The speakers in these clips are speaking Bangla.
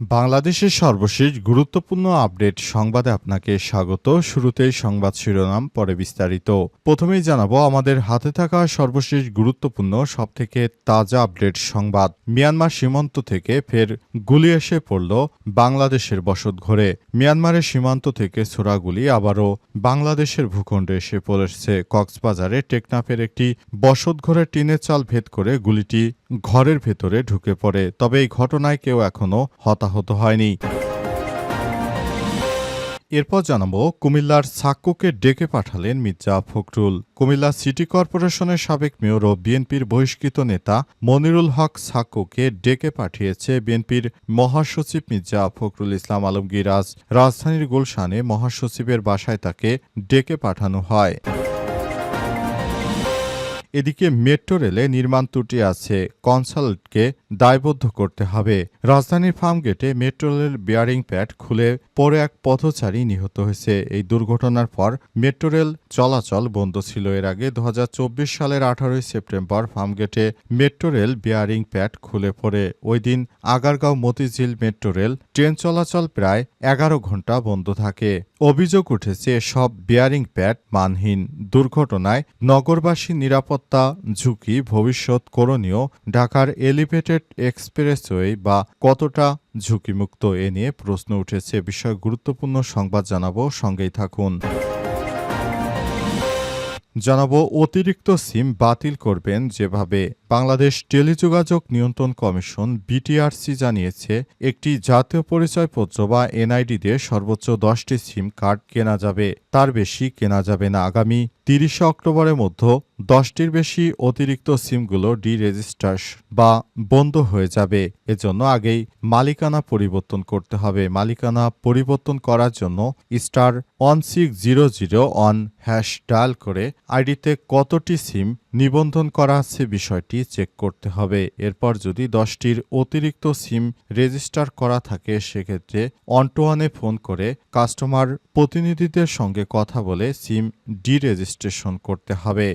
বাংলাদেশের সর্বশেষ গুরুত্বপূর্ণ আপডেট সংবাদে আপনাকে স্বাগত। শুরুতেই সংবাদ শিরোনাম, পরে বিস্তারিত। প্রথমেই জানাব, আমাদের হাতে থাকা সর্বশেষ গুরুত্বপূর্ণ, সবথেকে তাজা আপডেট সংবাদ। মিয়ানমার সীমান্ত থেকে ফের গুলি এসে পড়ল বাংলাদেশের বসত ঘরে মিয়ানমারের সীমান্ত থেকে ছোড়া গুলি আবারও বাংলাদেশের ভূখণ্ডে এসে পড়েছে। কক্সবাজারে টেকনাফের একটি বসতঘরে টিনের চাল ভেদ করে গুলিটি ঘরের ভেতরে ঢুকে পড়ে, তবে এই ঘটনায় কেউ এখনও হতাহত হয়নি। এরপর জানাব, কুমিল্লার সাক্কুকে ডেকে পাঠালেন মির্জা ফখরুল। কুমিল্লা সিটি কর্পোরেশনের সাবেক মেয়র ও বিএনপির বহিষ্কৃত নেতা মনিরুল হক সাক্কুকে ডেকে পাঠিয়েছে বিএনপির মহাসচিব মির্জা ফখরুল ইসলাম আলমগীর। আজ রাজধানীর গুলশানে মহাসচিবের বাসায় তাকে ডেকে পাঠানো হয়। এদিকে মেট্রো রেলে নির্মাণ ত্রুটি আছে, কনসাল্টকে দায়বদ্ধ করতে হবে। রাজধানীর ফার্মগেটে মেট্রো রেল বিয়ারিং প্যাড খুলে পরে এক পথচারী নিহত হয়েছে। এই দুর্ঘটনার পর মেট্রো রেল চলাচল বন্ধ ছিল। এর আগে দুহাজার চব্বিশ সালের আঠারোই সেপ্টেম্বর ফার্মগেটে মেট্রো রেল বিয়ারিং প্যাড খুলে পড়ে। ওই দিন Agargaon Motijheel metro rail train চলাচল প্রায় এগারো ঘণ্টা বন্ধ থাকে। অভিযোগ উঠেছে সব বিয়ারিং প্যাড মানহীন। দুর্ঘটনায় নগরবাসী নিরাপত্তা ঝুঁকি ভবিষ্যৎ করণীয় ঢাকার এলিভেটেড এক্সপ্রেসওয়ে বা কতটা ঝুঁকিমুক্ত এ নিয়ে প্রশ্ন উঠেছে বিষয়ে গুরুত্বপূর্ণ সংবাদ জানাব। সঙ্গেই থাকুন। জানাব, অতিরিক্ত সিম বাতিল করবেন যেভাবে বাংলাদেশ টেলিযোগাযোগ নিয়ন্ত্রণ কমিশন বিটিআরসি জানিয়েছে, একটি জাতীয় পরিচয়পত্র বা এনআইডি দিয়ে সর্বোচ্চ দশটি সিম কার্ড কেনা যাবে। তার বেশি কেনা যাবে না। আগামী তিরিশে অক্টোবরের মধ্যে দশটির বেশি অতিরিক্ত সিমগুলো ডি রেজিস্টার্স বা বন্ধ হয়ে যাবে। এজন্য আগেই মালিকানা পরিবর্তন করতে হবে। মালিকানা পরিবর্তন করার জন্য star one six zero zero one hash dial করে আইডিতে কতটি সিম নিবন্ধন করা আছে বিষয়টি চেক করতে হবে। এরপর যদি দশটির অতিরিক্ত সিম রেজিস্টার করা থাকে, সেক্ষেত্রে অনটোয়ানে ফোন করে কাস্টমার প্রতিনিধিদের সঙ্গে কথা বলে সিম ডি রেজিস্ট্রেশন করতে হবে।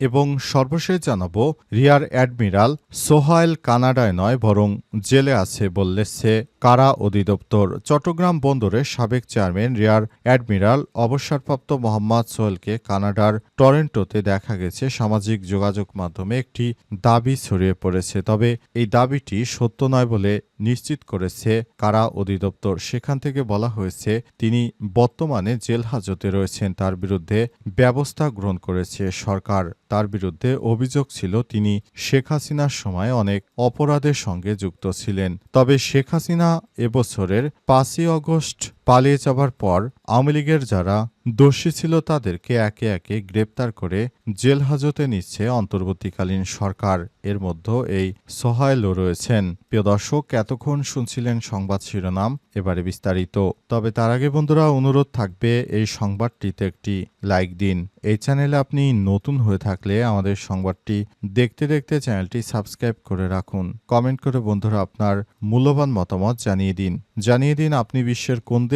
এবং সর্বশেষ জানাব, রিয়ার অ্যাডমিরাল সোহাইল কানাডায় নয়, বরং জেলে আছে বললেছে কারা অধিদপ্তর। চট্টগ্রাম বন্দরের সাবেক চেয়ারম্যান রিয়ার অ্যাডমিরাল অবসরপ্রাপ্ত মোহাম্মদ সোহেলকে কানাডার টরেন্টোতে দেখা গেছে সামাজিক যোগাযোগ মাধ্যমে একটি দাবি ছড়িয়ে পড়েছে। তবে এই দাবিটি সত্য নয় বলে নিশ্চিত করেছে কারা অধিদপ্তর। সেখান থেকে বলা হয়েছে, তিনি বর্তমানে জেল হাজতে রয়েছেন, তার বিরুদ্ধে ব্যবস্থা গ্রহণ করেছে সরকার। তার বিরুদ্ধে অভিযোগ ছিল, তিনি শেখ হাসিনার সময় অনেক অপরাধের সঙ্গে যুক্ত ছিলেন। তবে শেখ হাসিনা এবছরের পাঁচই অগস্ট পালিয়ে যাবার পর আওয়ামী লীগের যারা দোষী ছিল তাদেরকে একে একে গ্রেপ্তার করে জেল হাজতে নিচ্ছে অন্তর্বর্তীকালীন সরকার। এর মধ্যে এই সহায়লও রয়েছেন। প্রিয় দর্শক, এতক্ষণ শুনছিলেন সংবাদ শিরোনাম, এবারে বিস্তারিত। তবে তার আগে বন্ধুরা, অনুরোধ থাকবে এই সংবাদটিতে একটি লাইক দিন। এই চ্যানেলে আপনি নতুন হয়ে থাকলে আমাদের সংবাদটি দেখতে দেখতে চ্যানেলটি সাবস্ক্রাইব করে রাখুন। কমেন্ট করে বন্ধুরা আপনার মূল্যবান মতামত জানিয়ে দিন। জানিয়ে দিন আপনি বিশ্বের কোন দেশ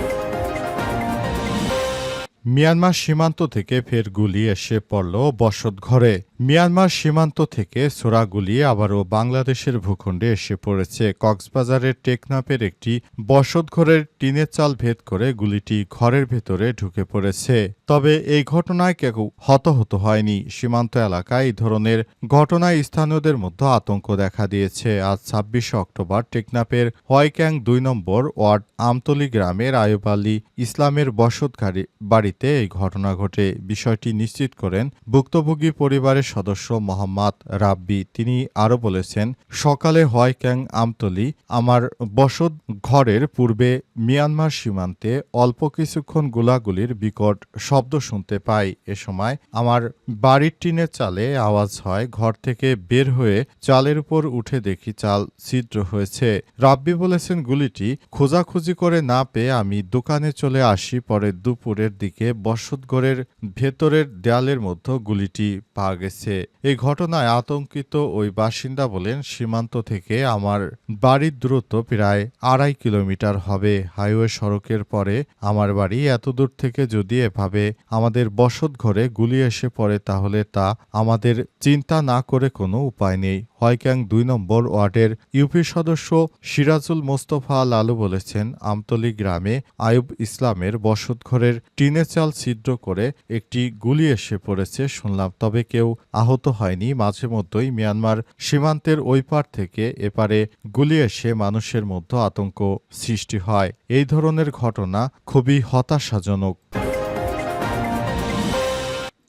মিয়ানমার সীমান্ত থেকে ফের গুলি এসে পড়ল বসত ঘরে। মিয়ানমার সীমান্ত থেকে সোরা গুলি আবারও বাংলাদেশের ভূখণ্ডে এসে পড়েছে। কক্সবাজারের টেকনাপের একটি বসত ঘরের টিনের চাল ভেদ করে গুলিটি ঘরের ভেতরে ঢুকে পড়েছে। তবে এই ঘটনায় কেউ হতাহত হয়নি। সীমান্ত এলাকায় এই ধরনের ঘটনায় স্থানীয়দের মধ্যে আতঙ্ক দেখা দিয়েছে। আজ ছাব্বিশে অক্টোবর টেকনাপের হোয়াইক্যাং দুই নম্বর ওয়ার্ড আমতলি গ্রামের আয়ুব আলী ইসলামের বসতঘারি বাড়ি বাড়িতে এই ঘটনা ঘটে। বিষয়টি নিশ্চিত করেন ভুক্তভোগী পরিবারের সদস্য মোহাম্মদ রাব্বি। তিনি আরও বলেছেন, সকালে হয় ক্যাং আমতলি। আমার বসত ঘরের পূর্বে মিয়ানমার সীমান্তে অল্প কিছুক্ষণ গোলাগুলির বিকট শব্দ শুনতে পাই। এ সময় আমার বাড়ির টিনের চালে আওয়াজ হয়, ঘর থেকে বের হয়ে চালের উপর উঠে দেখি চাল ছিদ্র হয়েছে। রাব্বি বলেছেন, গুলিটি খোঁজাখুঁজি করে না পেয়ে আমি দোকানে চলে আসি, পরে দুপুরের দিকে বসতঘরের ভেতরের দেয়ালের মধ্যে গুলিটি পাওয়া গেছে। এই ঘটনায় আতঙ্কিত ওই বাসিন্দা বলেন, সীমান্ত থেকে আমার বাড়ির দূরত্ব প্রায় আড়াই কিলোমিটার হবে। হাইওয়ে সড়কের পরে আমার বাড়ি এত দূর থেকে যদি এভাবে আমাদের বসত ঘরে গুলি এসে পড়ে তাহলে তা আমাদের চিন্তা না করে কোনো উপায় নেই। হয়ক্যাং দুই নম্বর ওয়ার্ডের ইউপি সদস্য সিরাজুল মোস্তফা লালু বলেছেন, আমতলী গ্রামে আয়ুব ইসলামের বসতঘরের টিনে চাল ছিদ্র করে একটি গুলি এসে পড়েছে শুনলাম, তবে কেউ আহত হয়নি। মাঝে মধ্যেই মিয়ানমার সীমান্তের ওই পার থেকে এপারে গুলি এসে মানুষের মধ্যে আতঙ্ক সৃষ্টি হয়। এই ধরনের ঘটনা খুবই হতাশাজনক।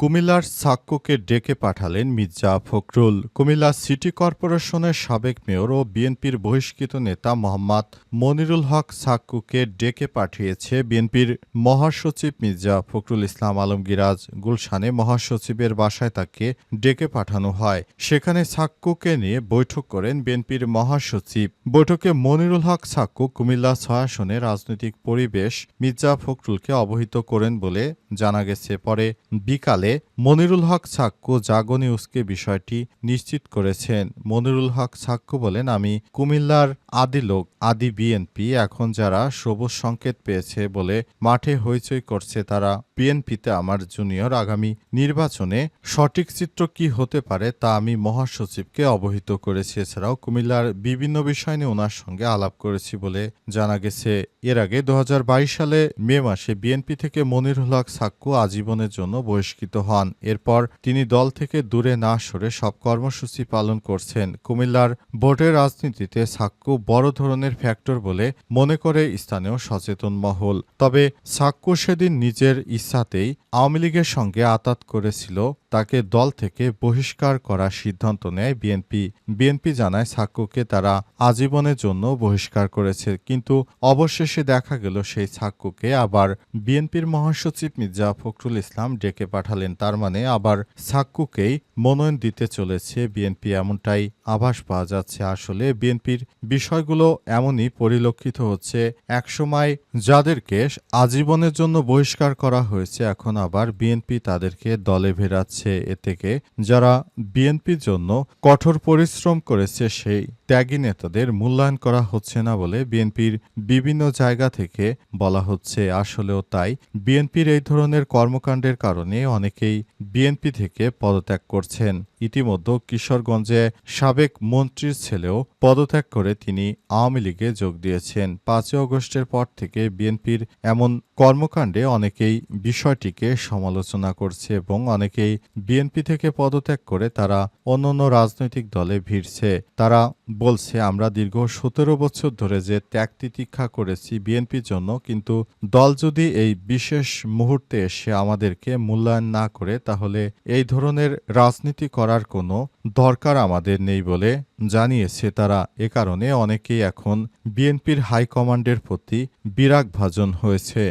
কুমিল্লার সাক্কুকে ডেকে পাঠালেন মির্জা ফখরুল। কুমিল্লা সিটি কর্পোরেশনের সাবেক মেয়র ও বিএনপির বহিষ্কৃত নেতা মোহাম্মদ মনিরুল হক সাক্কুকে ডেকে পাঠিয়েছে বিএনপির মহাসচিব মির্জা ফখরুল ইসলাম আলমগিরাজ। গুলশানে মহাসচিবের বাসায় তাকে ডেকে পাঠানো হয়। সেখানে সাক্কুকে নিয়ে বৈঠক করেন বিএনপির মহাসচিব। বৈঠকে মনিরুল হক সাক্কু কুমিল্লা ছয় আসনে রাজনৈতিক পরিবেশ মির্জা ফখরুলকে অবহিত করেন বলে জানা গেছে। পরে বিকালে মনিরুল হক সাক্কু জাগো নিউজকে বিষয়টি নিশ্চিত করেছেন। মনিরুল হক সাক্কু বলেন আমি কুমিল্লার আদি লোক, আদি বিএনপি এখন যারা সবুজ সংকেত পেয়েছে বলে মাঠে হইচই করছে তারা বিএনপিতে আমার জুনিয়র আগামী নির্বাচনে সঠিক চিত্র কি হতে পারে তা আমি মহাসচিবকে অবহিত করেছি। এছাড়াও কুমিল্লার বিভিন্ন বিষয় নিয়ে ওনার সঙ্গে আলাপ করেছি বলে জানা গেছে। এর আগে দু হাজার বাইশ সালে মে মাসে বিএনপি থেকে মনিরুল হক সাক্কু আজীবনের জন্য বহিষ্কৃত হন। এরপর তিনি দল থেকে দূরে না সরে সব কর্মসূচি পালন করছেন। কুমিল্লার ভোটের রাজনীতিতে সাক্কু বড় ধরনের ফ্যাক্টর বলে মনে করে স্থানীয় সচেতন মহল। তবে সাক্কু সেদিন নিজের ইচ্ছাতেই আওয়ামী লীগের সঙ্গে আতাত করেছিল, তাকে দল থেকে বহিষ্কার করার সিদ্ধান্ত নেয় বিএনপি। বিএনপি জানায় সাক্কুকে তারা আজীবনের জন্য বহিষ্কার করেছে, কিন্তু অবশেষে দেখা গেল সেই সাক্কুকে আবার বিএনপির মহাসচিব মির্জা ফখরুল ইসলাম ডেকে পাঠালেন। তার মানে আবার সাক্কুকেই মনোনয়ন দিতে চলেছে বিএনপি এমনটাই আভাস পাওয়া যাচ্ছে আসলে বিএনপির বিষয়গুলো এমনই পরিলক্ষিত হচ্ছে। একসময় যাদেরকে আজীবনের জন্য বহিষ্কার করা হয়েছে, এখন আবার বিএনপি তাদেরকে দলে ভেরাচ্ছে। এ থেকে যারা বিএনপির জন্য কঠোর পরিশ্রম করেছে, সেই ত্যাগী নেতাদের মূল্যায়ন করা হচ্ছে না বলে বিএনপির বিভিন্ন জায়গা থেকে বলা হচ্ছে। আসলেও তাই বিএনপির এই ধরনের কর্মকাণ্ডের কারণে অনেকেই বিএনপি থেকে পদত্যাগ করছেন। ইতিমধ্যে কিশোরগঞ্জে সাবেক মন্ত্রীর ছেলেও পদত্যাগ করে তিনি আওয়ামী লীগে যোগ দিয়েছেন। পাঁচই অগস্টের পর থেকে বিএনপির এমন কর্মকাণ্ডে অনেকেই বিষয়টিকে সমালোচনা করছে এবং অনেকেই বিএনপি থেকে পদত্যাগ করে তারা অন্যান্য রাজনৈতিক দলে ভিড়ছে। তারা বলছে, আমরা দীর্ঘ সতেরো বছর ধরে যে ত্যাগ তিতিক্ষা করেছি বিএনপির জন্য, কিন্তু দল যদি এই বিশেষ মুহূর্তে এসে আমাদেরকে মূল্যায়ন না করে, তাহলে এই ধরনের রাজনীতি করার কোনো দরকার আমাদের নেই বলে জানিয়েছে তারা। এ কারণে অনেকেই এখন বিএনপির হাইকমান্ডের প্রতি বিরাগ ভাজন হয়েছে।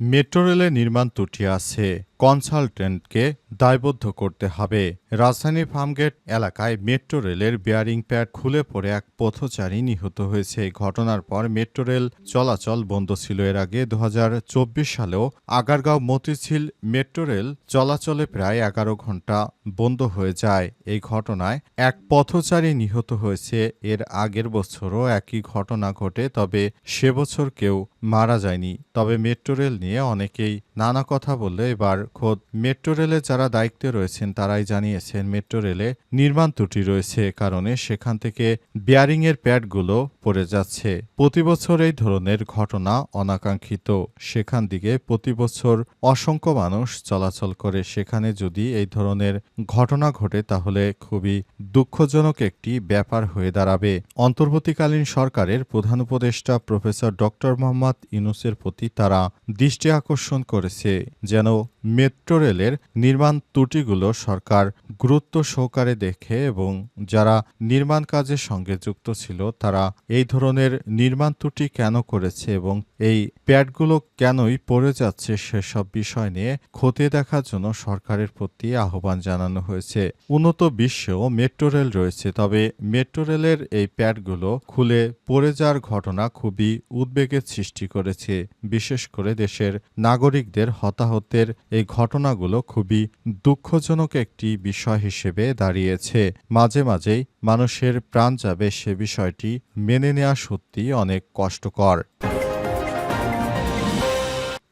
মেট্রো রেলের নির্মাণ ত্রুটি আছে। কনসালটেন্টকে দায়বদ্ধ করতে হবে। রাজধানীর ফার্মগেট এলাকায় মেট্রো রেলের বেয়ারিং প্যাড খুলে পড়ে এক পথচারী নিহত হয়েছে। ঘটনার পর মেট্রো রেল চলাচল বন্ধ ছিল। এর আগে দু হাজার চব্বিশ সালেও আগারগাঁও মতিঝিল মেট্রো রেল চলাচলে প্রায় এগারো ঘণ্টা বন্ধ হয়ে যায়। এই ঘটনায় এক পথচারী নিহত হয়েছে। এর আগের বছরও একই ঘটনা ঘটে, তবে সে বছর কেউ মারা যায়নি। তবে মেট্রো রেল নিয়ে অনেকেই নানা কথা বললে এবার খোদ মেট্রো রেলে যারা দায়িত্বে রয়েছেন তারাই জানিয়েছেন মেট্রো রেলে নির্মাণ ত্রুটি রয়েছে কারণে সেখান থেকে বিয়ারিংয়ের প্যাডগুলো পড়ে যাচ্ছে। প্রতি বছর এই ধরনের ঘটনা অনাকাঙ্ক্ষিত। সেখান দিকে প্রতি বছর অসংখ্য মানুষ চলাচল করে। সেখানে যদি এই ধরনের ঘটনা ঘটে তাহলে খুবই দুঃখজনক একটি ব্যাপার হয়ে দাঁড়াবে। অন্তর্বর্তীকালীন সরকারের প্রধান উপদেষ্টা প্রফেসর ডক্টর মোহাম্মদ ইউনুসের প্রতি তারা দৃষ্টি আকর্ষণ করেছে যেন মেট্রো রেলের নির্মাণ ত্রুটিগুলো সরকার গুরুত্ব সহকারে দেখে এবং যারা নির্মাণ কাজের সঙ্গে যুক্ত ছিল, তারা এই ধরনের নির্মাণ ত্রুটি কেন করেছে এবং এই প্যাডগুলো কেনই পড়ে যাচ্ছে সেসব বিষয় নিয়ে খতিয়ে দেখার জন্য সরকারের প্রতি আহ্বান জানানো হয়েছে। উন্নত বিশ্বেও মেট্রো রেল রয়েছে, তবে মেট্রো রেলের এই প্যাডগুলো খুলে পড়ে যাওয়ার ঘটনা খুবই উদ্বেগের সৃষ্টি করেছে। বিশেষ করে দেশের নাগরিকদের হতাহতের এই ঘটনাগুলো খুবই দুঃখজনক একটি বিষয় হিসেবে দাঁড়িয়েছে। মাঝে মাঝেই মানুষের প্রাণ যাবে সে বিষয়টি মেনে নেওয়া সত্যি অনেক কষ্টকর।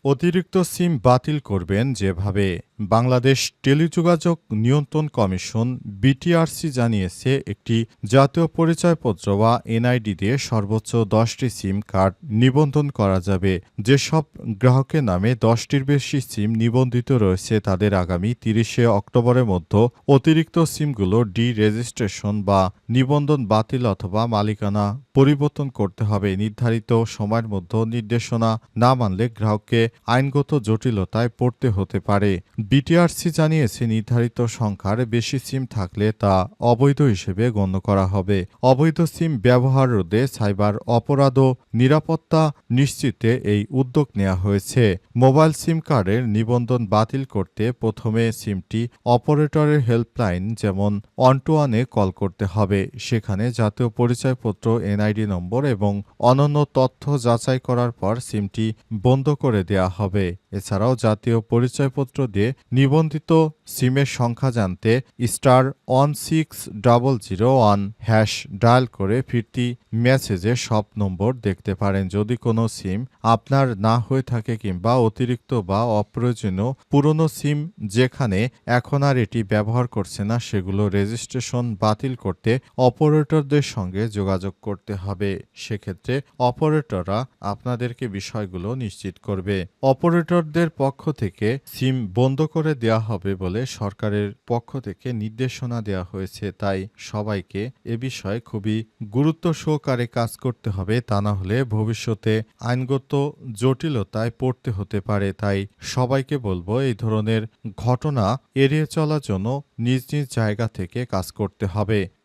অতিরিক্ত সিম বাতিল করবেন যেভাবে। বাংলাদেশ টেলিযোগাযোগ নিয়ন্ত্রণ কমিশন বিটিআরসি জানিয়েছে, একটি জাতীয় পরিচয়পত্র বা এনআইডি দিয়ে সর্বোচ্চ দশটি সিম কার্ড নিবন্ধন করা যাবে। যেসব গ্রাহকের নামে দশটির বেশি সিম নিবন্ধিত রয়েছে, তাদের আগামী তিরিশে অক্টোবরের মধ্যে অতিরিক্ত সিমগুলো ডি রেজিস্ট্রেশন বা নিবন্ধন বাতিল অথবা মালিকানা পরিবর্তন করতে হবে। নির্ধারিত সময়ের মধ্যে নির্দেশনা না মানলে গ্রাহককে আইনগত জটিলতায় পড়তে হতে পারে। বিটিআরসি জানিয়েছে, নির্ধারিত সংখ্যার বেশি সিম থাকলে তা অবৈধ হিসেবে গণ্য করা হবে। অবৈধ সিম ব্যবহার রোধে সাইবার অপরাধ ও নিরাপত্তা নিশ্চিতে এই উদ্যোগ নেওয়া হয়েছে। মোবাইল সিম কার্ডের নিবন্ধন বাতিল করতে প্রথমে সিমটি অপারেটরের হেল্পলাইন যেমন ওয়ানে কল করতে হবে। সেখানে জাতীয় পরিচয়পত্র, এনআইডি নম্বর এবং অনন্য তথ্য যাচাই করার পর সিমটি বন্ধ করে দেওয়া হবে। এছাড়াও জাতীয় পরিচয়পত্র দিয়ে নিবন্ধিত সিমের সংখ্যা জানতে star one six double zero one hash dial করে ফিরতি মেসেজে সব নম্বর দেখতে পারেন। যদি কোনো সিম আপনার না হয়ে থাকে কিংবা অতিরিক্ত বা অপ্রয়োজনীয় পুরনো সিম যেখানে এখন আর এটি ব্যবহার করছে না, সেগুলো রেজিস্ট্রেশন বাতিল করতে অপারেটরদের সঙ্গে যোগাযোগ করতে হবে। সেক্ষেত্রে অপারেটররা আপনাদেরকে বিষয়গুলো নিশ্চিত করবে। অপারেটরদের পক্ষ থেকে সিম বন্ধ করে দেওয়া হবে বলে সরকারের পক্ষ থেকে নির্দেশনা দেওয়া হয়েছে। তাই সবাইকে এ বিষয়ে খুবই গুরুত্ব সহকারে কাজ করতে হবে। তা না হলে ভবিষ্যতে আইনগত জটিলতায় পড়তে হতে পারে। তাই সবাইকে বলব, এই ধরনের ঘটনা এড়িয়ে চলার জন্য নিজ নিজ জায়গা থেকে কাজ করতে হবে।